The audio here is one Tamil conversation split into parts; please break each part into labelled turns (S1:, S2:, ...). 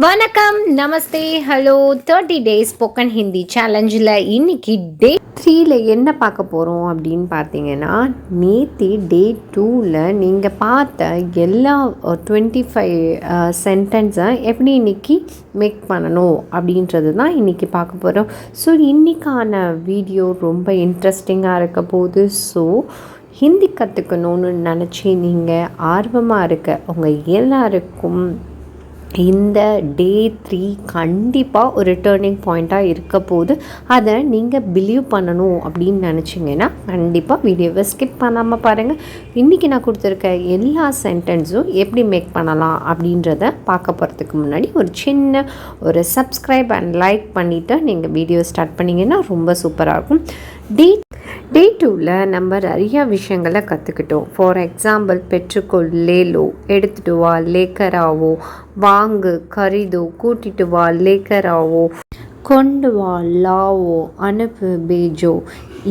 S1: வணக்கம் நமஸ்தே hello. Thirty days spoken Hindi சேலஞ்சில் இன்னைக்கு டே த்ரீல என்ன பார்க்க போகிறோம் அப்படின்னு பார்த்தீங்கன்னா நேற்று டே டூவில் நீங்கள் பார்த்த எல்லா டுவெண்ட்டி ஃபைவ் சென்டென்ஸை எப்படி இன்னைக்கு மேக் பண்ணணும் அப்படின்றது தான் இன்றைக்கி பார்க்க போகிறோம் ஸோ இன்றைக்கான வீடியோ ரொம்ப இன்ட்ரெஸ்டிங்காக இருக்க போகுது. ஸோ ஹிந்தி கற்றுக்கணும்னு நினச்சி நீங்கள் ஆர்வமாக இருக்க உங்கள் எல்லாருக்கும் இந்த டே த்ரீ கண்டிப்பாக ஒரு டேர்னிங் பாயிண்ட்டாக இருக்க போது அதை நீங்கள் பிலீவ் பண்ணணும் அப்படின்னு நினச்சிங்கன்னா கண்டிப்பாக வீடியோவை ஸ்கிப் பண்ணாமல் பாருங்கள் இன்றைக்கி நான் கொடுத்துருக்க எல்லா சென்டென்ஸும் எப்படி மேக் பண்ணலாம் அப்படின்றத பார்க்க போகிறதுக்கு முன்னாடி ஒரு சின்ன ஒரு சப்ஸ்கிரைப் அண்ட் லைக் பண்ணிவிட்டு நீங்கள் வீடியோ ஸ்டார்ட் பண்ணிங்கன்னா ரொம்ப சூப்பராக இருக்கும். டே டே டூவில் நம்ம நிறைய விஷயங்களை கற்றுக்கிட்டோம் ஃபார் எக்ஸாம்பிள் பெற்றுக்கொள் லேலோ எடுத்துகிட்டு வா லேக்கராவோ. வாங்கு கரிதோ. கூட்டிட்டு வா லேக்கராவோ. கொண்டு வா லாவோ அனுப்பு பேஜோ.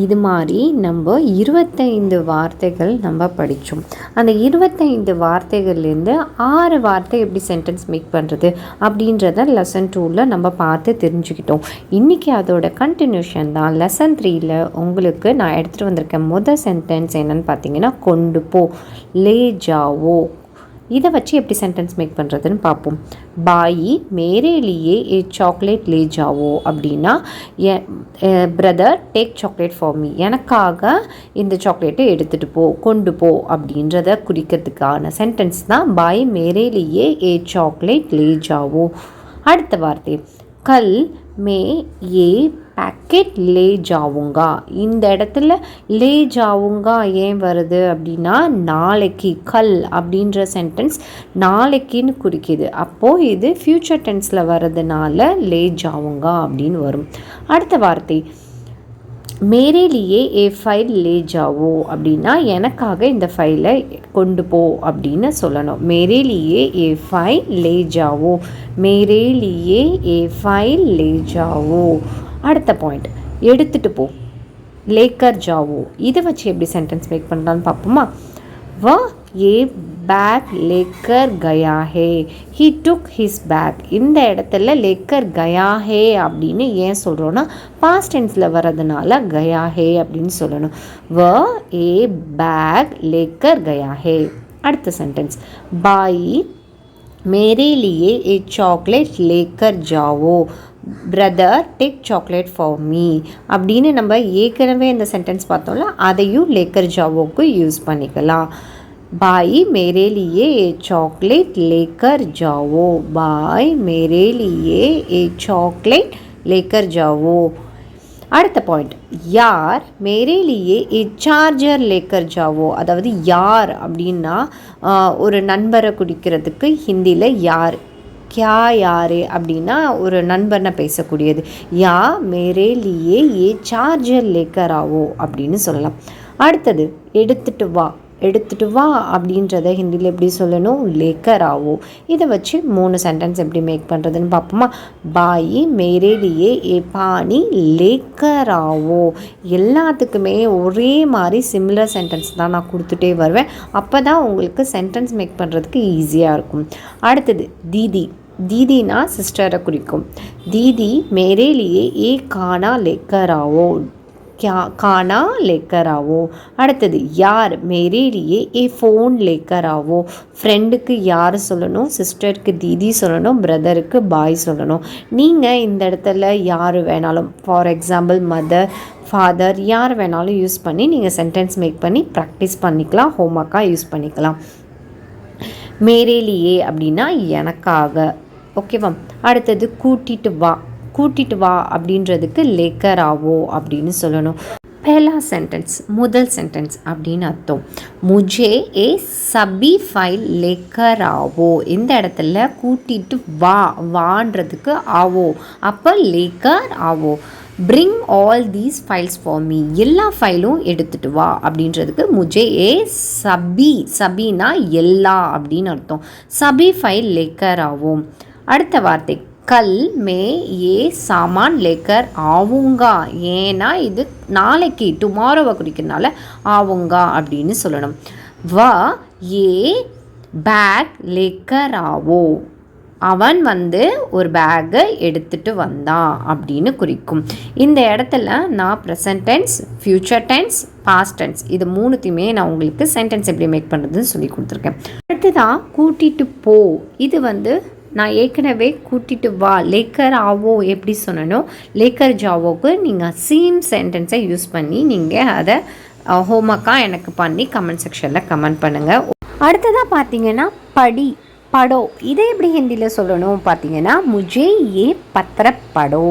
S1: இது மாதிரி நம்ம இருபத்தைந்து வார்த்தைகள் நம்ம படித்தோம் அந்த இருபத்தைந்து வார்த்தைகள்லேருந்து ஆறு வார்த்தை எப்படி சென்டென்ஸ் மேக் பண்ணுறது அப்படின்றத லெசன் டூவில் நம்ம பார்த்து தெரிஞ்சுக்கிட்டோம். இன்றைக்கி அதோட கண்டினியூஷன் தான். லெசன் த்ரீயில் உங்களுக்கு நான் எடுத்துகிட்டு வந்திருக்கேன் முதல் சென்டென்ஸ் என்னன்னு பார்த்தீங்கன்னா கொண்டு போ. லே ஜாவோ. இதை வச்சு எப்படி சென்டென்ஸ் மேக் பண்ணுறதுன்னு பார்ப்போம். பாயி மேரேலியே ஏ சாக்லேட் லே ஜாவோ அப்படின்னா brother take chocolate for me எனக்காக இந்த சாக்லேட்டை எடுத்துகிட்டு போ கொண்டு போ அப்படின்றத குறிக்கிறதுக்கான சென்டென்ஸ் தான் பாய் மேரேலியே ஏ சாக்லேட் லே ஜாவோ. அடுத்த வார்த்தை. கல் மே ஏ பேக்கெட் லே ஜாவுங்கா இந்த இடத்துல லே ஜாவுங்கா ஏன் வருது அப்படின்னா நாளைக்கு கல் அப்படின்ற சென்டென்ஸ் நாளைக்குன்னு குறிக்கிது. அப்போது இது ஃப்யூச்சர் டென்ஸில் வர்றதுனால லே ஜாவுங்கா அப்படின்னு வரும். அடுத்த வார்த்தை மேரேலியே ஏ ஃபைல் லே ஜாவோ அப்படின்னா எனக்காக இந்த ஃபைலை கொண்டு போ அப்படின்னு சொல்லணும். மேரேலியே ஏ ஃபைல் லே ஜாவோ மேரேலியே ஏ ஃபைல் லே ஜாவோ அடுத்த பாயிண்ட் எடுத்துகிட்டு போ. லேக்கர் ஜாவோ இதை வச்சு எப்படி சென்டென்ஸ் மேக் பண்ணலான்னு பார்ப்போமா? வ ஏ பேக் லேக்கர் கயா ஹே டுக் ஹிஸ் பேக் இந்த இடத்துல லேக்கர் கயா ஹே அப்படின்னு ஏன் சொல்கிறோன்னா பாஸ்ட் டென்ஸில் வர்றதுனால கயா ஹே அப்படின்னு சொல்லணும். வ ஏ பேக் லேக்கர் கயா ஹே அடுத்த சென்டென்ஸ் பாய் மேரே லியே ஏ சாக்லேட் லேக்கர் Zhao brother take chocolate for me அப்படின்னு நம்ம ஏற்கனவே இந்த சென்டென்ஸ் பார்த்தோம்ல அதையும் லேக்கர் ஜாவோக்கு யூஸ் பண்ணிக்கலாம் பாய் मेरे लिए ये चॉकलेट लेकर जाओ பாய் मेरे लिए ये चॉकलेट लेकर जाओ அடுத்த பாயிண்ட் யார் மேரேலியே ஏ சார்ஜர் லேக்கர் ஜாவோ அதாவது யார் அப்படின்னா ஒரு நண்பரை குடிக்கிறதுக்கு ஹிந்தியில் யார் கியா யாரே அப்படின்னா ஒரு நண்பனை பேசக்கூடியது. யா மேரே லியே ஏ சார்ஜர் லேக்கர் ஆவோ அப்படின்னு சொல்லலாம். அடுத்தது எடுத்துட்டு வா. எடுத்துட்டு வா அப்படின்றத ஹிந்தியில் எப்படி சொல்லணும்? லேக்கர் ஆவோ இதை வச்சு மூணு சென்டென்ஸ் எப்படி மேக் பண்ணுறதுன்னு பார்ப்போமா? பாயி மேரேலியே ஏ பாணி லேக்கர் ஆவோ எல்லாத்துக்குமே ஒரே மாதிரி சிமிலர் சென்டென்ஸ் தான் நான் கொடுத்துட்டே வருவேன். அப்போ தான் உங்களுக்கு சென்டென்ஸ் மேக் பண்ணுறதுக்கு ஈஸியாக இருக்கும். அடுத்தது தீதி. தீதினா சிஸ்டரை குறிக்கும். தீதி மேரேலியே ஏ கானா லேக்கர் ஆவோ क्या खाना लेकर आओ அடுத்தது யார் மேரே லியே ஏ ஃபோன் லேக்கர் ஆவோ ஃப்ரெண்டுக்கு யார் சொல்லணும் சிஸ்டருக்கு தீதி சொல்லணும் பிரதருக்கு பாய் சொல்லணும் நீங்கள் இந்த இடத்துல யார் வேணாலும் ஃபார் எக்ஸாம்பிள் மதர் ஃபாதர் யார் வேணாலும் யூஸ் பண்ணி நீங்கள் சென்டென்ஸ் மேக் பண்ணி ப்ராக்டிஸ் பண்ணிக்கலாம் ஹோம்ஒர்க்காக யூஸ் பண்ணிக்கலாம் மேரேலியே அப்படின்னா எனக்காக ஓகேவா அடுத்தது கூட்டிட்டு வா கூட்டிட்டு வா அப்படின்றதுக்கு லேக்கர் ஆவோ அப்படின்னு சொல்லணும். பெலா सेंटेंस முதல் சென்டென்ஸ் அப்படின்னு அர்த்தம். முஜே ஏ சபி ஃபைல் லேக்கர் ஆவோ இந்த இடத்துல கூட்டிட்டு வா வான்றதுக்கு ஆவோ. அப்போ லேக்கர் ஆவோ bring all these files for me எல்லா ஃபைலும் எடுத்துகிட்டு வா அப்படின்றதுக்கு முஜே ஏ சபி சபினா எல்லா அப்படின்னு அர்த்தம். சபி ஃபைல் லேக்கர் ஆவோம் அடுத்த வார்த்தை கல் மே ஏ சாமான் லேக்கர் ஆவுங்கா. ஏன்னா இது நாளைக்கு டுமாரோவை குறிக்கிறதுனால ஆவுங்கா அப்படின்னு சொல்லணும். வ ஏ பேக் லேக்கர் ஆவோ. அவன் வந்து ஒரு பேக்கை எடுத்துட்டு வந்தான் அப்படின்னு குறிக்கும். இந்த இடத்துல நான் present tense future tense past tense இது மூணுத்தையுமே நான் உங்களுக்கு சென்டென்ஸ் எப்படி மேக் பண்ணுறதுன்னு சொல்லி கொடுத்துருக்கேன். அடுத்ததான் கூட்டிட்டு போ. இது வந்து நான் ஏற்கனவே கூட்டிட்டு வா. லேக்கர் ஆவோ எப்படி சொன்னனோ லேக்கர் ஜாவோக்கு நீங்கள் சேம் சென்டென்ஸை யூஸ் பண்ணி நீங்கள் அதை ஹோம்ஒர்க்காக எனக்கு பண்ணி கமெண்ட் செக்ஷனில் கமெண்ட் பண்ணுங்கள் அடுத்ததாக பார்த்தீங்கன்னா படி படோ. இதை எப்படி ஹிந்தியில் சொல்லணும் பார்த்தீங்கன்னா முஜே ஏ பத்திர படோ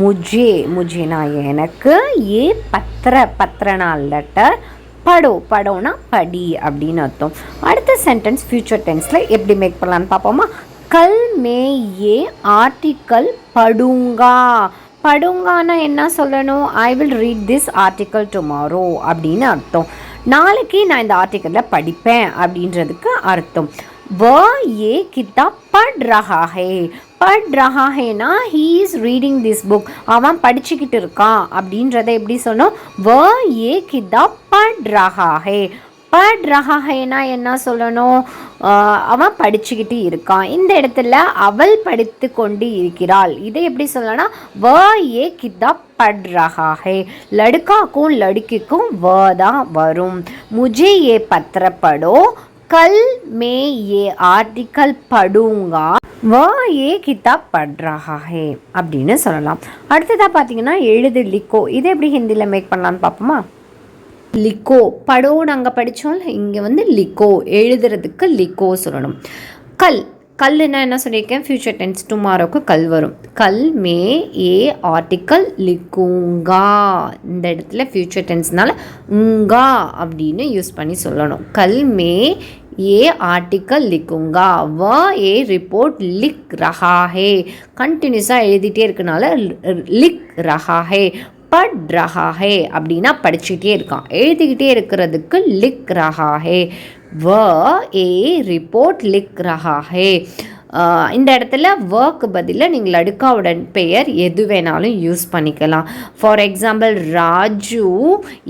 S1: முஜே முஜேனா எனக்கு ஏ பத்திர பத்திரனா லெட்டர் படோ படோனா படி அப்படின்னு அர்த்தம். அடுத்த சென்டென்ஸ் ஃபியூச்சர் டென்ஸில் எப்படி மேக் பண்ணலான்னு பார்ப்போமா கல் மே ஏ ஆர்டிக்கல் படுங்கா. படுங்கானா என்ன சொல்லணும்? I will read this article tomorrow அப்படின்னு அர்த்தம். நாளைக்கு நான் இந்த ஆர்டிக்கலில் படிப்பேன் அப்படின்றதுக்கு அர்த்தம். வ ஏ கிதா பட் ரஹா ஹே பட் ரஹா ஹேனா he is reading this book அவன் படிச்சுக்கிட்டு இருக்கான் அப்படின்றத எப்படி சொன்னோம்? வ ஏ கிதா பட் ரஹா ஹே பட் ரஹா என்ன சொல்லணும்? அவன் படிச்சுக்கிட்டு இருக்கான். இந்த இடத்துல அவள் படித்து கொண்டு இருக்கிறாள். இதை எப்படி சொல்லனா வ ஏ கிதா பட் ரஹா லடுக்காக்கும் லடுக்கிக்கும் வ தான் வரும். முஜே ஏ பத்திரப்படோ. கல் மே ஏ ஆர்டிக்கல் படுங்கா. வ ஏ கிதாப் பட் ரஹா அப்படின்னு சொல்லலாம். அடுத்ததாக பார்த்தீங்கன்னா எழுது லிக்கோ. இதை எப்படி ஹிந்தியில் மேக் பண்ணலான்னு பார்ப்போமா? லிக்கோ படோ நாங்கள் படித்தோம்ல இங்கே வந்து லிக்கோ எழுதுறதுக்கு லிக்கோ சொல்லணும். கல். கல்லுன்னா என்ன சொல்லியிருக்கேன்? ஃப்யூச்சர் டென்ஸ் டுமாரோக்கு கல் வரும். கல் மே ஏ ஆர்டிக்கல் லிக்குங்கா இந்த இடத்துல ஃப்யூச்சர் டென்ஸ்னால உங்கா அப்படின்னு யூஸ் பண்ணி சொல்லணும். கல் மே ஏ ஆர்டிக்கல் லிக்குங்கா வ ஏ ரிப்போர்ட் லிக் ரஹா ஹே. கண்டினியூஸாக எழுதிட்டே இருக்கனால லிக் ரஹா ஹே. பட் ரஹாஹே அப்படின்னா படிச்சுக்கிட்டே இருக்கான். எழுதிக்கிட்டே இருக்கிறதுக்கு லிக் ரஹா ஹே வ ஏ ரிப்போர்ட் லிக் ரஹா ஹே இந்த இடத்துல ஒர்க்கு பதிலாக நீங்கள் லடுக்காவுடன் பெயர் எது வேணாலும் யூஸ் பண்ணிக்கலாம். ஃபார் எக்ஸாம்பிள் ராஜு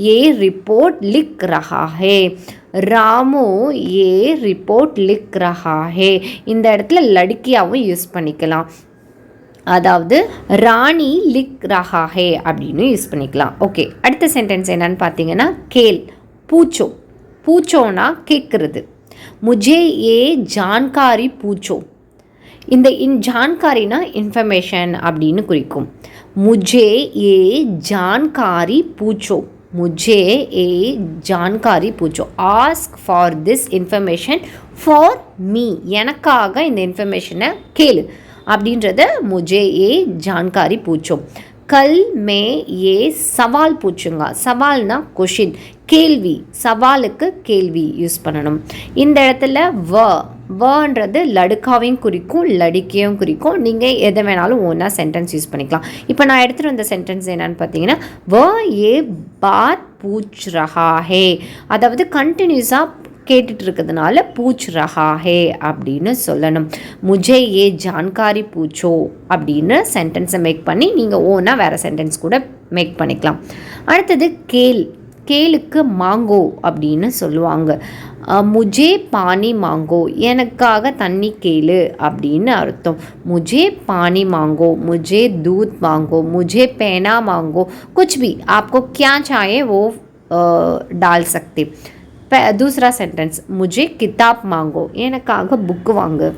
S1: ஏ ரிப்போர்ட் லிக் ரஹா ஹே ராமு ஏ ரிப்போர்ட் லிக் ரஹா ஹே இந்த இடத்துல லடுக்கியாகவும் யூஸ் பண்ணிக்கலாம். அதாவது ராணி லிக் ரஹாஹே அப்படின்னு யூஸ் பண்ணிக்கலாம். ஓகே அடுத்த சென்டென்ஸ் என்னன்னு பார்த்தீங்கன்னா கேல் பூச்சோ. பூச்சோனா கேட்குறது முஜே ஏ ஜான்காரி பூச்சோ. இந்த இன் ஜான்காரினா இன்ஃபர்மேஷன் அப்படின்னு குறிக்கும். முஜே ஏ ஜான்காரி பூச்சோ. முஜே ஏ ஜான்காரி பூச்சோ. Ask for this information for me எனக்காக இந்த இன்ஃபர்மேஷனை கேளு. அப்படின்றத முஜே ஏ ஜான்காரி பூச்சோம். கல் மே ஏ சவால் பூச்சுங்க. சவால்னா கொஷின். கேள்வி. சவாலுக்கு கேள்வி யூஸ் பண்ணணும். இந்த இடத்துல வ. வன்றது லடுக்காவையும் குறிக்கும் லடுக்கையும் குறிக்கும். நீங்கள் எதை வேணாலும் ஒன்றா சென்டென்ஸ் யூஸ் பண்ணிக்கலாம். இப்போ நான் எடுத்துகிட்டு வந்த சென்டென்ஸ் என்னன்னு பார்த்தீங்கன்னா வ ஏ பாத் பூச் ரஹா ஹே அதாவது கண்டினியூஸாக கேட்டுட்டு இருக்கிறதுனால பூச் ரஹா ஹே அப்படின்னு சொல்லணும் முஜே ஏ ஜான்காரி பூச்சோ அப்படின்னு சென்டென்ஸை மேக் பண்ணி நீங்கள் ஓனாக வேறு சென்டென்ஸ் கூட மேக் பண்ணிக்கலாம் அடுத்தது கேல் கேலுக்கு மாங்கோ அப்படின்னு சொல்லுவாங்க அஹ், முஜே பானி மாங்கோ எனக்காக தண்ணி கேளு அப்படின்னு அர்த்தம் முஜே பானி மாங்கோ முஜே दूध मांगो मुझे पैना मांगो कुछ भी आपको क्या चाहिए वो अ, डाल सकते पै- दूसरा सेंटेंस मुझे किताब मांगो எனக்காக புக்கு வாங்கு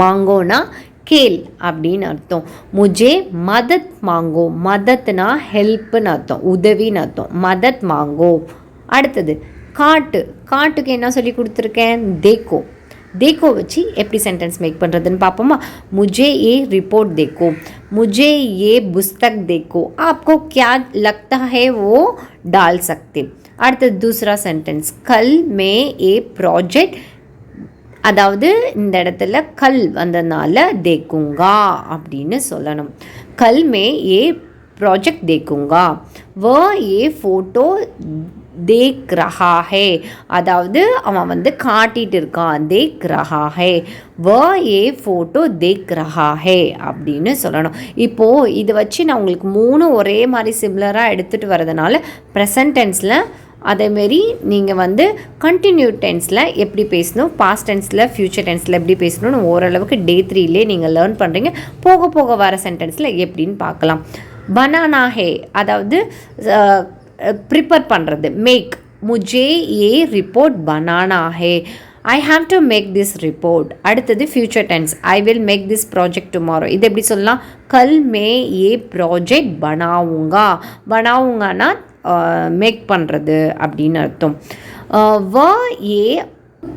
S1: மாங்கோனா கேல் அப்படின்னு அர்த்தம் முஜே மதத் மாங்கோ மதத்னா ஹெல்ப்னு அர்த்தம் உதவின்னு அர்த்தம் மதத் மாங்கோ அடுத்தது காட்டு காட்டுக்கு என்ன சொல்லி கொடுத்துருக்கேன் தேக்கோ देखो வச்சு எப்படி சென்டென்ஸ் மேக் பண்ணுறதுன்னு பார்ப்போமா मुझे ये रिपोर्ट देखो मुझे ये पुस्तक देखो आपको क्या लगता है वो डाल सकते அடுத்தது தூசரா சென்டென்ஸ் கல் மே ஏ ப்ராஜெக்ட் அதாவது இந்த இடத்துல கல் வந்ததுனால தேக்குங்கா அப்படின்னு சொல்லணும். கல் மே ஏ ப்ராஜெக்ட் தேக்குங்கா வ ஏ ஃபோட்டோ தேக் ரஹா ஹே அதாவது அவன் வந்து காட்டிகிட்டு இருக்கான் தேக் ரஹா ஹே வ ஏ ஃபோட்டோ தேக் ரஹா ஹே அப்படின்னு சொல்லணும். இப்போது இதை வச்சு நான் உங்களுக்கு மூணு ஒரே மாதிரி சிம்லராக எடுத்துகிட்டு வரதுனால ப்ரெசன்டென்ஸில் அதேமாரி நீங்கள் வந்து கண்டினியூ டென்ஸில் எப்படி பேசணும் பாஸ்ட் டென்ஸில் ஃப்யூச்சர் டென்ஸில் எப்படி பேசணும்னு ஓரளவுக்கு டே த்ரீலே நீங்கள் லேர்ன் பண்ணுறீங்க போக போக வர சென்டென்ஸில் எப்படின்னு பார்க்கலாம். பனானா ஹே அதாவது ப்ரிப்பேர் பண்ணுறது மேக் முஜே ஏ ரிப்போர்ட் பனானா ஹே I have to make this report அடுத்தது future tense I will make this project tomorrow இது எப்படி சொல்லலாம்? கல் மே ஏ ப்ராஜெக்ட் பனாவுங்கா. பனாவுங்கன்னா மேக் பண்ணுறது அப்படின்னு அர்த்தம். வ ஏ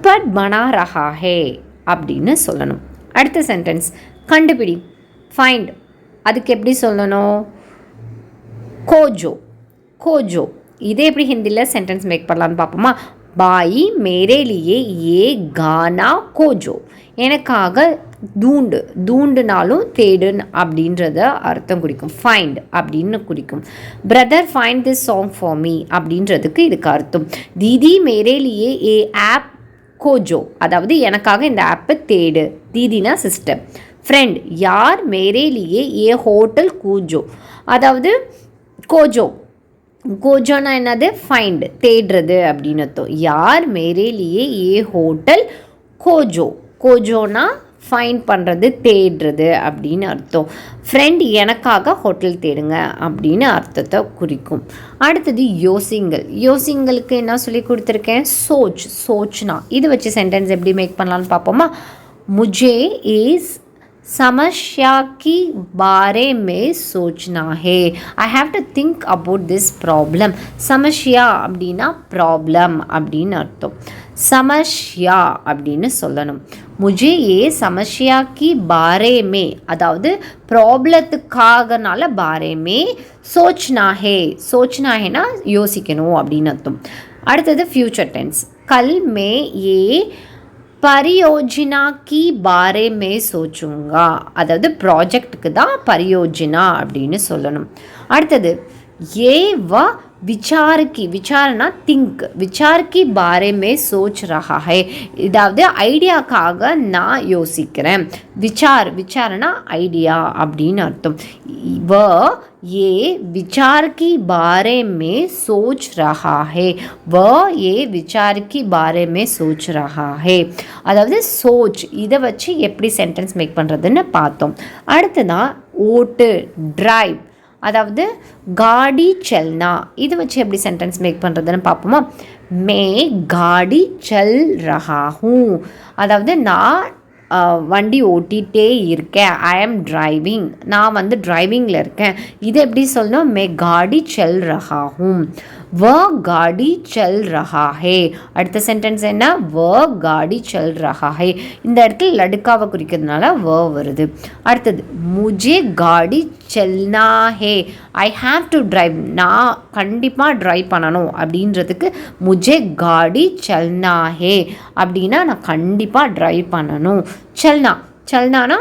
S1: பட் பனா ரஹா ஹே அப்படின்னு சொல்லணும். அடுத்த சென்டென்ஸ் கண்டுபிடி. ஃபைண்ட் அதுக்கு எப்படி சொல்லணும்? கோஜோ. கோஜோ. இதே எப்படி ஹிந்தியில் சென்டென்ஸ் மேக் பண்ணலான்னு பார்ப்போமா? பாய் மேரேலியே ஏ கானா கோஜோ. எனக்காக தூண்டு தூண்டுனாலும் தேடுன்னு அப்படின்றத அர்த்தம் குறிக்கும். ஃபைண்ட் அப்படின்னு குறிக்கும். Brother find this song for me அப்படின்றதுக்கு இதுக்கு அர்த்தம். தீதி மேரேலியே ஏ ஆப் கோஜோ. அதாவது எனக்காக இந்த ஆப்பை தேடு. தீதினா சிஸ்டம் ஃப்ரெண்ட் யார் மேரேலியே ஏ ஹோட்டல் கூஜோ. அதாவது கோஜோ. கோஜோனா என்னது? ஃபைண்ட் தேடுறது அப்படின்னு அர்த்தம். யார்? மேரேலியே ஏ ஹோட்டல் கோஜோ. கோஜோனா ஃபைன் பண்ணுறது தேடுறது அப்படின்னு அர்த்தம். ஃப்ரெண்ட் எனக்காக ஹோட்டல் தேடுங்க அப்படின்னு அர்த்தத்தை குறிக்கும். அடுத்தது யோசிங்கள். யோசிங்களுக்கு என்ன சொல்லி கொடுத்துருக்கேன்? சோச். சோச்னா. இது வச்சு சென்டென்ஸ் எப்படி மேக் பண்ணலான்னு பார்ப்போமா? முஜே இஸ் समस्या की बारे में सोचना है I have to think about this problem சமஷ்யா அப்படின்னா ப்ராப்ளம் அப்படின்னு அர்த்தம் சமஷ்யா அப்படின்னு சொல்லணும் முஜே ஏ சமஷ்யா கி பாரே மே அதாவது ப்ராப்ளத்துக்காகனால பாரே மே சோச்னா ஹே சோச்னா ஹேனா யோசிக்கணும் அப்படின்னு அர்த்தம் அடுத்தது ஃப்யூச்சர் டென்ஸ் கல் மே ஏ பரியோஜினா கி பாரே மே சோச்சுங்கா. அதாவது ப்ராஜெக்ட்டுக்கு தான் பரியோஜனா அப்படின்னு சொல்லணும். அடுத்தது ஏ வ விசார் கி விசாரனா திங்க். விசார் கி பாரே மே சோச் ரஹா ஹே. இதாவது ஐடியாக்காக நான் யோசிக்கிறேன். விசார் விசாரணா ஐடியா அப்படின்னு அர்த்தம். வ ये विचार की बारे में सोच रहा है वह ये विचार की बारे में सोच रहा है அதாவது சோச் இதை வச்சு எப்படி சென்டென்ஸ் மேக் பண்ணுறதுன்னு பார்த்தோம் அடுத்ததான் ஓட்டு டிரைவ் அதாவது காடி செல்னா இது வச்சு எப்படி சென்டென்ஸ் மேக் பண்ணுறதுன்னு பார்ப்போமா மே காடி செல் ரஹா ஹூ அதாவது நான் வண்டி ஓட்டிகிட்டே இருக்கேன். ஐ ஆம் டிரைவிங் நான் வந்து டிரைவிங்கில் இருக்கேன். இது எப்படி சொல்லணும் மே காடி செல் ரஹாகும் வ காடி செல் ரஹா ஹே அடுத்த சென்டென்ஸ் என்ன? வ காடி செல் ரஹா ஹே இந்த இடத்துல லடுக்காவை குறிக்கிறதுனால வ வருது. அடுத்தது முஜே காடி செல்னா ஹே ஐ ஹாவ் டு ட்ரைவ் நான் கண்டிப்பாக ட்ரைவ் பண்ணணும். அப்படின்றதுக்கு முஜே காடி செல்னா ஹே அப்படின்னா நான் கண்டிப்பாக ட்ரைவ் பண்ணணும். செல்னா. செல்னானா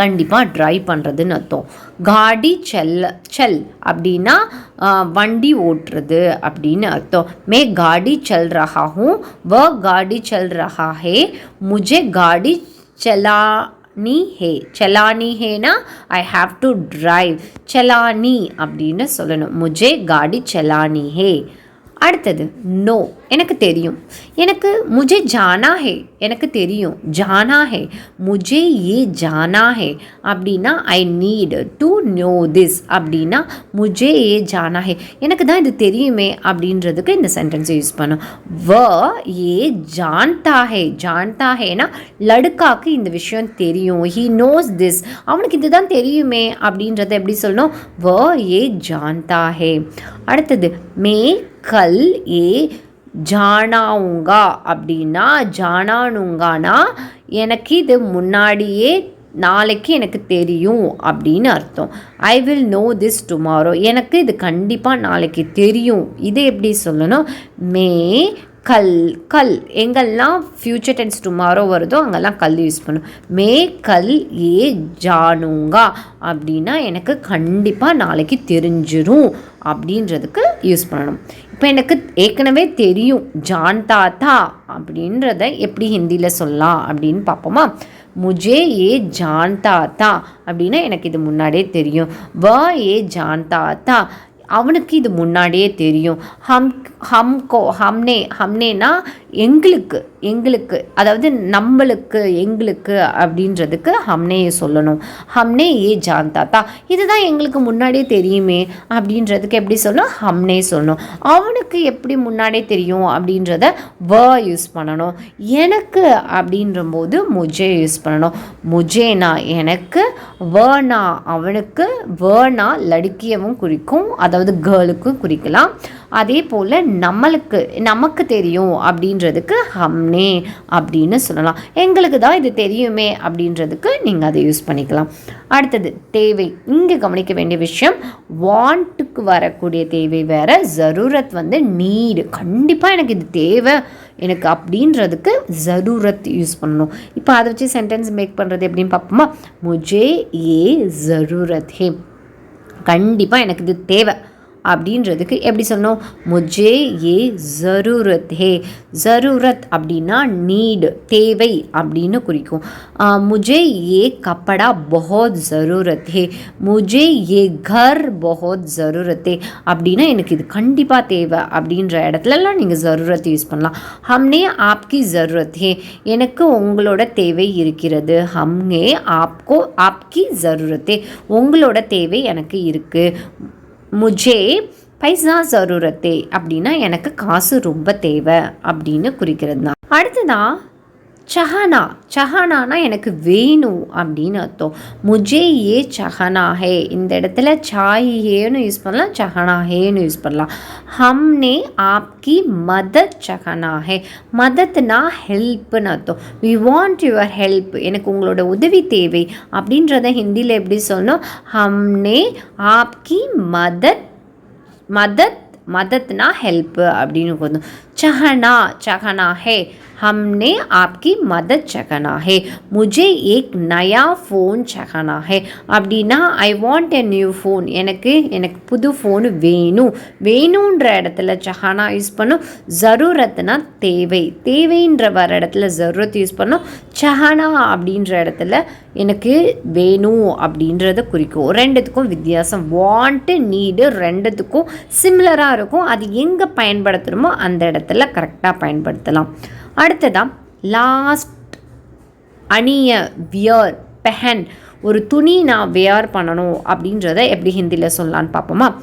S1: கண்டிப்பாக ட்ரைவ் பண்ணுறதுன்னு அர்த்தம். காடி செல்ல செல் அப்படின்னா வண்டி ஓட்டுறது அப்படின்னு அர்த்தம். மே காடி செல் ரஹா ஹூ வ காடி செல் ரஹா ஹே முஜே காடி செலா நீ ஹே. செலானி ஹேனா? ஐ ஹாவ் டு ட்ரைவ் செலானி அப்படின்னு சொல்லணும். முஜே காடி செலானி ஹே. அடுத்தது நோ. எனக்கு தெரியும். எனக்கு முஜே ஜானா ஹே. எனக்கு தெரியும். ஜானா ஹே. முஜே ஏ ஜானா ஹே. அப்படின்னா I need to know this. அப்படின்னா முஜே ஏ ஜானா ஹே. எனக்கு தான் இது தெரியுமே அப்படின்றதுக்கு இந்த சென்டென்ஸை யூஸ் பண்ணும். வ ஏ ஜான்தா ஹே. ஜான்தா ஹேனா லடுக்காக்கு இந்த விஷயம் தெரியும். ஹீ நோஸ் திஸ் அவனுக்கு இதுதான் தெரியுமே அப்படின்றத எப்படி சொல்லணும் வ ஏ ஜான்தா ஹே. அடுத்தது மே கல் ஏ ஜானாவுங்கா. அப்படின்னா ஜானானுங்கானா எனக்கு இது முன்னாடியே நாளைக்கு எனக்கு தெரியும் அப்படின்னு அர்த்தம். I will know this tomorrow எனக்கு இது கண்டிப்பாக நாளைக்கு தெரியும். இது எப்படி சொல்லணும்? மே கல் கல். எங்கெல்லாம் ஃப்யூச்சர் டென்ஸ் டுமாரோ வருதோ அங்கெல்லாம் கல் யூஸ் பண்ணும். மே கல் ஏ ஜானுங்கா. அப்படின்னா எனக்கு கண்டிப்பாக நாளைக்கு தெரிஞ்சிரும். அப்படின்றதுக்கு யூஸ் பண்ணணும். இப்போ எனக்கு ஏற்கனவே தெரியும் ஜான் தாத்தா அப்படின்றத எப்படி ஹிந்தியில் சொல்லலாம் அப்படின்னு பார்ப்போமா? முஜே ஏ ஜான் தாத்தா அப்படின்னா எனக்கு இது முன்னாடியே தெரியும். வ ஏ ஜான் தாத்தா அவனுக்கு இது முன்னாடியே தெரியும். ஹம் ஹம்கோ ஹம்னே ஹம்னேனா எங்களுக்கு எங்களுக்கு அதாவது நம்மளுக்கு எங்களுக்கு அப்படின்றதுக்கு ஹம்னேயை சொல்லணும். ஹம்னே ஏ ஜான் தாத்தா இதுதான் எங்களுக்கு முன்னாடியே தெரியுமே அப்படின்றதுக்கு எப்படி சொல்லணும்? ஹம்னே சொல்லணும். அவனுக்கு எப்படி முன்னாடியே தெரியும் அப்படின்றத வ யூஸ் பண்ணணும். எனக்கு அப்படின்றபோது முஜே யூஸ் பண்ணணும். முஜேனா எனக்கு வேணா அவனுக்கு வேணா லடுக்கியவும் குறிக்கும். அதை அதாவது கேர்ளுக்கும் குறிக்கலாம். அதே போல் நம்மளுக்கு நமக்கு தெரியும் அப்படின்றதுக்கு ஹம்னே அப்படின்னு சொல்லலாம். எங்களுக்கு தான் இது தெரியுமே அப்படின்றதுக்கு நீங்கள் அதை யூஸ் பண்ணிக்கலாம். அடுத்தது தேவை. இங்கே கவனிக்க வேண்டிய விஷயம் வாண்ட்டுக்கு வரக்கூடிய தேவை வேறு ஜரூரத் வந்து நீடு கண்டிப்பாக எனக்கு இது தேவை. எனக்கு அப்படின்றதுக்கு ஜரூரத் யூஸ் பண்ணணும். இப்போ அதை வச்சு சென்டென்ஸ் மேக் பண்ணுறது எப்படின்னு பார்ப்போமா? முஜே ஏ ஜரூரத் ஹே கண்டிப்பாக எனக்கு இது தேவை. அப்படின்றதுக்கு எப்படி சொல்லணும்? முஜே ஏ ஜரூரத். ஹே ஜரூரத் அப்படின்னா நீடு தேவை அப்படின்னு குறிக்கும். முஜே ஏ கப்படா பஹோத் ஜரூரத். ஹே முஜே ஏ கர் பஹோத் ஜரூரத். ஹே அப்படின்னா எனக்கு இது கண்டிப்பாக தேவை அப்படின்ற இடத்துலலாம் நீங்கள் ஜரூரத் யூஸ் பண்ணலாம். ஹம்னே ஆப்கி ஜரூரத். ஹே எனக்கு உங்களோட தேவை இருக்கிறது. ஹம்னே ஆப்கோ ஆப்கி ஜரூரத். ஹே உங்களோட தேவை எனக்கு இருக்குது முஜே பைசா ஜரூரத்தே அப்படின்னா எனக்கு காசு ரொம்ப தேவை அப்படின்னு குறிக்கிறது தான் அடுத்ததான் சஹானா சஹானானா எனக்கு வேணும் அப்படின்னு அர்த்தம். முஜே ஏ சஹனா ஹே இந்த இடத்துல சாய் ஹேன்னு யூஸ் பண்ணலாம் சஹனா ஹேன்னு யூஸ் பண்ணலாம். ஹம்னே ஆப்கி மதத் சஹனா ஹே மதத்னா ஹெல்ப்னு அர்த்தம். வி வாண்ட் யுவர் ஹெல்ப் எனக்கு உங்களோட உதவி தேவை அப்படின்றத ஹிந்தியில் எப்படி சொல்லணும்? ஹம்னே ஆப்கி மதத் மதத் மதத்னா ஹெல்ப்பு அப்படின்னு கொஞ்சம் சஹனா சஹனா ஹே हमने आपकी मदद चखना है मुझे एक नया ஃபோன் சகனா ஹே அப்படின்னா I want a new phone எனக்கு எனக்கு புது ஃபோனு வேணும் வேணுன்ற இடத்துல சஹானா யூஸ் பண்ணும் ஜரூரத்னா தேவை தேவைன்ற வர இடத்துல ஜரூரத் யூஸ் பண்ணும் சஹானா அப்படின்ற இடத்துல எனக்கு வேணும் அப்படின்றத குறிக்கும் ரெண்டுத்துக்கும் வித்தியாசம் வாண்ட்டு நீடு ரெண்டுத்துக்கும் சிமிலராக இருக்கும் அது எங்கே பயன்படுத்துகிறோமோ அந்த இடத்துல கரெக்டாக பயன்படுத்தலாம் அடுத்ததான் லாஸ்ட் அணிய வியர் பெஹன் ஒரு துணி நான் வியர் பண்ணணும் அப்படின்றத எப்படி ஹிந்தியில் சொல்லலான்னு பார்ப்போமா?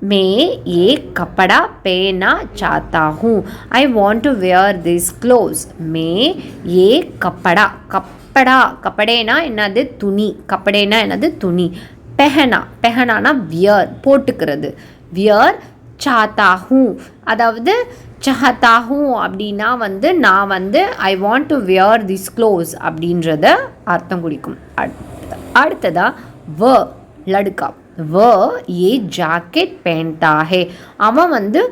S1: மே ஏ கப்படா பேனா சாத்தா who I want to wear this clothes மே ஏ கப்படா. கப்படா கப்படேனா என்னது? துணி. கப்படேனா என்னது? துணி. பெஹனா. பெஹனானா வியர் போட்டுக்கிறது. வியர் சாத்தாஹூ. அதாவது சஹத்தாகும் அப்படின்னா வந்து நான் வந்து I want to wear this clothes அப்படின்றத அர்த்தம் குடிக்கும் அடுத்ததாக வ லடுக்கா. வ ஏ ஜாக்கெட் பேண்டாஹே. அவன் வந்து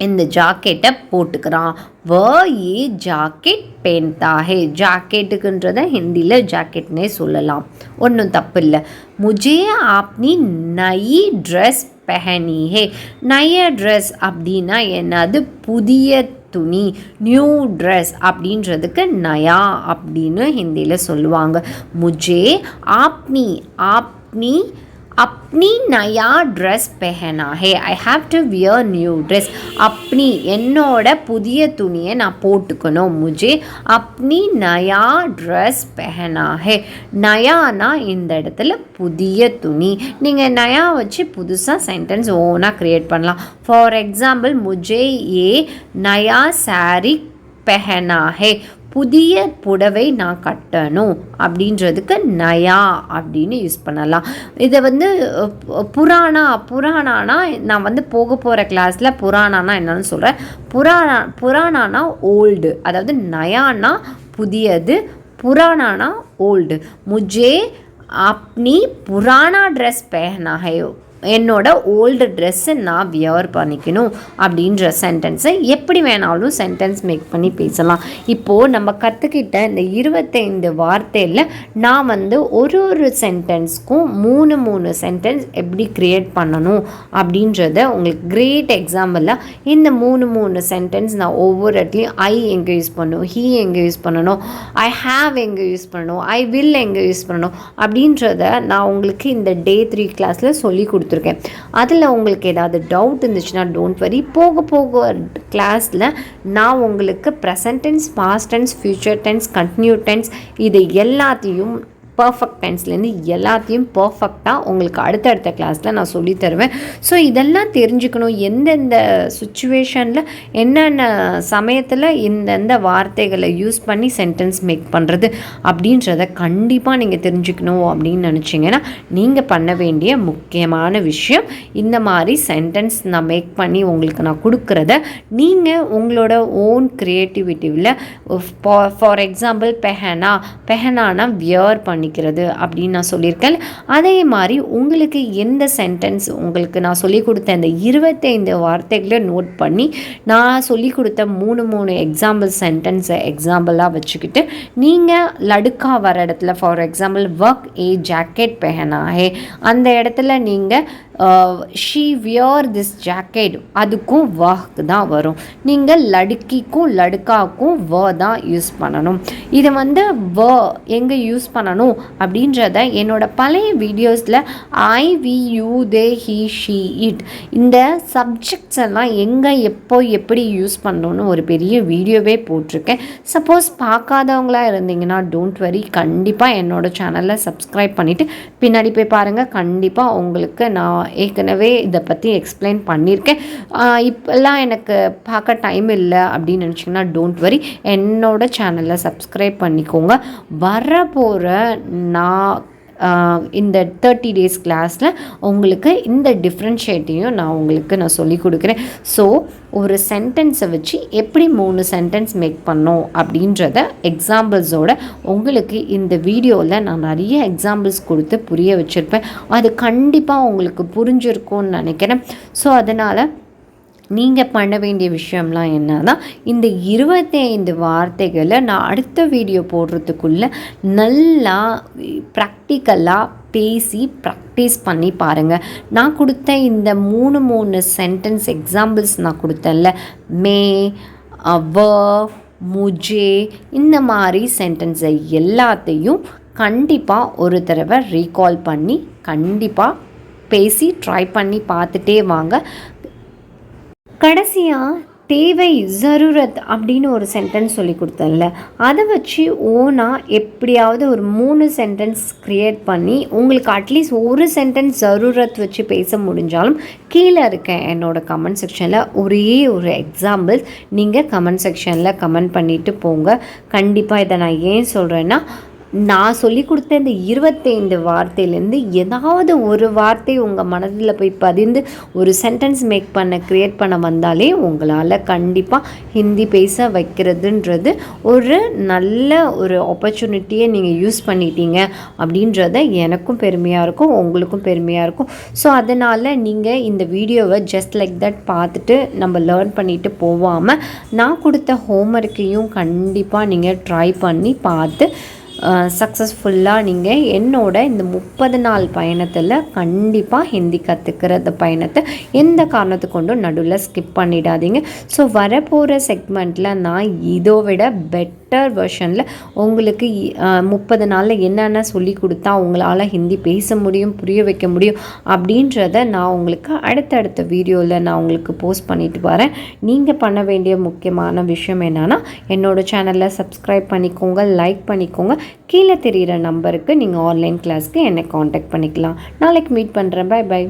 S1: இந்த ஜாக்கெட்டை போட்டுக்கிறான். வ ஏ ஜாக்கெட் பேண்டாஹே. ஜாக்கெட்டுக்குன்றத ஹிந்தியில் ஜாக்கெட்னே சொல்லலாம். ஒன்றும் தப்பு இல்லை. முஜே ஆப்னி நயி ட்ரெஸ் பெஹனி. ஹே நய ட்ரெஸ் அப்படின்னா என்னது? புதிய துணி நியூ ட்ரெஸ் அப்படின்றதுக்கு நயா அப்படின்னு ஹிந்தியில் சொல்லுவாங்க. முஜே ஆப்னி ஆப்னி அப்னி நயா ட்ரெஸ் பெஹனா ஹே I have to wear new dress Apni என்னோட புதிய துணியை நான் போட்டுக்கணும் முஜே அப்னி நயா ட்ரெஸ் பெஹனாஹே நயானா இந்த இடத்துல புதிய துணி நீங்கள் நயா வச்சு புதுசாக சென்டென்ஸ் ஓனாக க்ரியேட் பண்ணலாம் for example Mujhe A Naya sorry பெஹனா ஹே புதிய புடவை நான் கட்டணும் அப்படின்றதுக்கு நயா அப்படின்னு யூஸ் பண்ணலாம் இதை வந்து புராணா புராணானா நான் வந்து போக போகிற கிளாஸில் புராணானா என்னன்னு சொல்கிறேன் புராணா புராணானா ஓல்டு அதாவது நயானா புதியது புராணானா ஓல்டு முஜே अपनी पुराना ड्रेस पहना है என்னோட ஓல்டு ட்ரெஸ்ஸை நான் வியர் பண்ணிக்கணும் அப்படின்ற சென்டென்ஸை எப்படி வேணாலும் சென்டென்ஸ் மேக் பண்ணி பேசலாம். இப்போது நம்ம கற்றுக்கிட்ட இந்த இருபத்தைந்து வார்த்தையில் நான் வந்து ஒரு ஒரு சென்டென்ஸ்க்கும் மூணு மூணு சென்டென்ஸ் எப்படி க்ரியேட் பண்ணணும் அப்படின்றத உங்களுக்கு கிரேட் எக்ஸாம்பிளாக இந்த மூணு மூணு சென்டென்ஸ் நான் ஒவ்வொரு இடத்துலையும் ஐ எங்கே யூஸ் பண்ணணும் ஹீ எங்கே யூஸ் பண்ணணும் ஐ ஹாவ் எங்கே யூஸ் பண்ணணும் ஐ வில் எங்கே யூஸ் பண்ணணும் அப்படின்றத நான் உங்களுக்கு இந்த டே த்ரீ கிளாஸில் சொல்லி கொடுத்து கொடுத்துருக்கேன். அதில் உங்களுக்கு ஏதாவது டவுட் இருந்துச்சுன்னா டோன்ட் வரி போக போக கிளாஸில் நான் உங்களுக்கு present tense past tense future tense continue tense இது எல்லாத்தையும் பர்ஃபெக்ட் டென்ஸ்லேருந்து எல்லாத்தையும் பர்ஃபெக்டாக உங்களுக்கு அடுத்தடுத்த கிளாஸில் நான் சொல்லி தருவேன். ஸோ இதெல்லாம் தெரிஞ்சுக்கணும். எந்தெந்த சுச்சுவேஷனில் என்னென்ன சமயத்தில் இந்தந்த வார்த்தைகளை யூஸ் பண்ணி சென்டென்ஸ் மேக் பண்ணுறது அப்படின்றத கண்டிப்பாக நீங்கள் தெரிஞ்சுக்கணும் அப்படின்னு நினச்சிங்கன்னா நீங்கள் பண்ண வேண்டிய முக்கியமான விஷயம் இந்த மாதிரி சென்டென்ஸ் நான் மேக் பண்ணி உங்களுக்கு நான் கொடுக்குறத நீங்கள் உங்களோட ஓன் க்ரியேட்டிவிட்டியில் ஃபார் எக்ஸாம்பிள் பெஹனா. பெஹனானா வியர் பண்ணி ஆரம்பிக்கிறது அப்படின்னு நான் சொல்லியிருக்கேன். அதே மாதிரி உங்களுக்கு எந்த சென்டென்ஸ் உங்களுக்கு நான் சொல்லி கொடுத்த இந்த இருபத்தைந்து வார்த்தைகளை நோட் பண்ணி நான் சொல்லி கொடுத்த மூணு மூணு எக்ஸாம்பிள் சென்டென்ஸை எக்ஸாம்பிளாக வச்சுக்கிட்டு நீங்கள் லடுக்கா வர இடத்துல ஃபார் எக்ஸாம்பிள் ஒர்க் ஏ ஜாக்கெட் பெஹனாஹே அந்த இடத்துல நீங்கள் ஷீ வியர் திஸ் ஜாக்கெட் அதுக்கும் வாக்கு தான் வரும். நீங்கள் லடுக்கிக்கும் லடுக்காக்கும் வ தான் யூஸ் பண்ணணும். இதை வந்து வ எங்கே யூஸ் பண்ணணும் அப்படின்றத என்னோட பழைய வீடியோஸில் I we you they he she it இந்த சப்ஜெக்ட்ஸ் எல்லாம் எங்கே எப்போ எப்படி யூஸ் பண்ணணும்னு ஒரு பெரிய வீடியோவே போட்டிருக்கேன். சப்போஸ் பார்க்காதவங்களா இருந்தீங்கன்னா டோன்ட் வரி கண்டிப்பாக என்னோடய சேனலில் சப்ஸ்கிரைப் பண்ணிவிட்டு பின்னாடி போய் பாருங்கள் கண்டிப்பாக உங்களுக்கு நான் ஏற்கனவே இதை பற்றி எக்ஸ்பிளைன் பண்ணியிருக்கேன். இப்போல்லாம் எனக்கு பார்க்க டைம் இல்லை அப்படின்னு நினச்சிங்கன்னா டோன்ட் வரி என்னோட சேனலில் சப்ஸ்கிரைப் பண்ணிக்கோங்க. வரப்போகிற நான் இந்த தேர்ட்டி டேஸ் கிளாஸில் உங்களுக்கு இந்த டிஃப்ரென்ஷியேட்டையும் நான் உங்களுக்கு நான் சொல்லி கொடுக்குறேன். ஸோ ஒரு சென்டென்ஸை வச்சு எப்படி மூணு சென்டென்ஸ் மேக் பண்ணோம் அப்படின்றத எக்ஸாம்பிள்ஸோட உங்களுக்கு இந்த வீடியோவில் நான் நிறைய எக்ஸாம்பிள்ஸ் கொடுத்து புரிய வச்சுருப்பேன். அது கண்டிப்பாக உங்களுக்கு புரிஞ்சிருக்கும்னு நினைக்கிறேன். ஸோ அதனால் நீங்கள் பண்ண வேண்டிய விஷயம்லாம் என்னன்னா இந்த இருபத்தைந்து வார்த்தைகளை நான் அடுத்த வீடியோ போடுறதுக்குள்ளே நல்லா ப்ராக்டிக்கலாக பேசி ப்ராக்டிஸ் பண்ணி பாருங்கள் நான் கொடுத்த இந்த மூணு மூணு சென்டென்ஸ் எக்ஸாம்பிள்ஸ் நான் கொடுத்தேன்ல. மே அவ முஜே இந்த மாதிரி சென்டென்ஸை எல்லாத்தையும் கண்டிப்பாக ஒரு தடவை ரீகால் பண்ணி கண்டிப்பாக பேசி ட்ரை பண்ணி பார்த்துட்டே வாங்க. கடைசியாக தேவை ஜருரத் அப்படின்னு ஒரு சென்டென்ஸ் சொல்லி கொடுத்தேன்ல. அதை வச்சு ஓனாக எப்படியாவது ஒரு மூணு சென்டென்ஸ் க்ரியேட் பண்ணி உங்களுக்கு அட்லீஸ்ட் ஒரு சென்டென்ஸ் ஜருரத் வச்சு பேச முடிஞ்சாலும் கீழே இருக்கேன் என்னோட கமெண்ட் செக்ஷனில் ஒரே ஒரு எக்ஸாம்பிள் நீங்கள் கமெண்ட் செக்ஷனில் கமெண்ட் பண்ணிவிட்டு போங்க. கண்டிப்பாக இதை நான் ஏன் சொல்கிறேன்னா நான் சொல்லி கொடுத்த இந்த இருபத்தைந்து வார்த்தையிலேருந்து ஏதாவது ஒரு வார்த்தை உங்கள் மனதில் போய் பதிந்து ஒரு சென்டென்ஸ் மேக் பண்ண க்ரியேட் பண்ண வந்தாலே உங்களால் கண்டிப்பாக ஹிந்தி பேச வைக்கிறதுன்றது ஒரு நல்ல ஒரு ஆப்பர்ச்சுனிட்டியை நீங்கள் யூஸ் பண்ணிட்டீங்க அப்படின்றத எனக்கும் பெருமையாக இருக்கும் உங்களுக்கும் பெருமையாக இருக்கும். ஸோ அதனால் நீங்கள் இந்த வீடியோவை ஜஸ்ட் லைக் தட் பார்த்துட்டு நம்ம லேர்ன் பண்ணிட்டு போகாமல் நான் கொடுத்த ஹோம்ஒர்க்கையும் கண்டிப்பாக நீங்கள் ட்ரை பண்ணி பார்த்து சக்ஸஸ்ஃபுல்லாக நீங்கள் என்னோட இந்த முப்பது நாள் பயணத்தில் கண்டிப்பாக ஹிந்தி கற்றுக்கிற பயணத்தை எந்த காரணத்தை கொண்டும் நடுவில் ஸ்கிப் பண்ணிடாதீங்க. ஸோ வரப்போகிற செக்மெண்ட்டில் நான் இதோ விட பெட்டர் வெர்ஷனில் உங்களுக்கு முப்பது நாளில் என்னென்ன சொல்லி கொடுத்தா உங்களால் ஹிந்தி பேச முடியும் புரிய வைக்க முடியும் அப்படின்றத நான் உங்களுக்கு அடுத்தடுத்த வீடியோவில் நான் உங்களுக்கு போஸ்ட் பண்ணிட்டு வரேன். நீங்கள் பண்ண வேண்டிய முக்கியமான விஷயம் என்னென்னா என்னோடய சேனலில் சப்ஸ்கிரைப் பண்ணிக்கோங்க லைக் பண்ணிக்கோங்க. கீழே தெரிகிற நம்பருக்கு நீங்கள் ஆன்லைன் கிளாஸ்க்கு என்னை காண்டாக்ட் பண்ணிக்கலாம். நாளைக்கு மீட் பண்ணுறேன் பை பை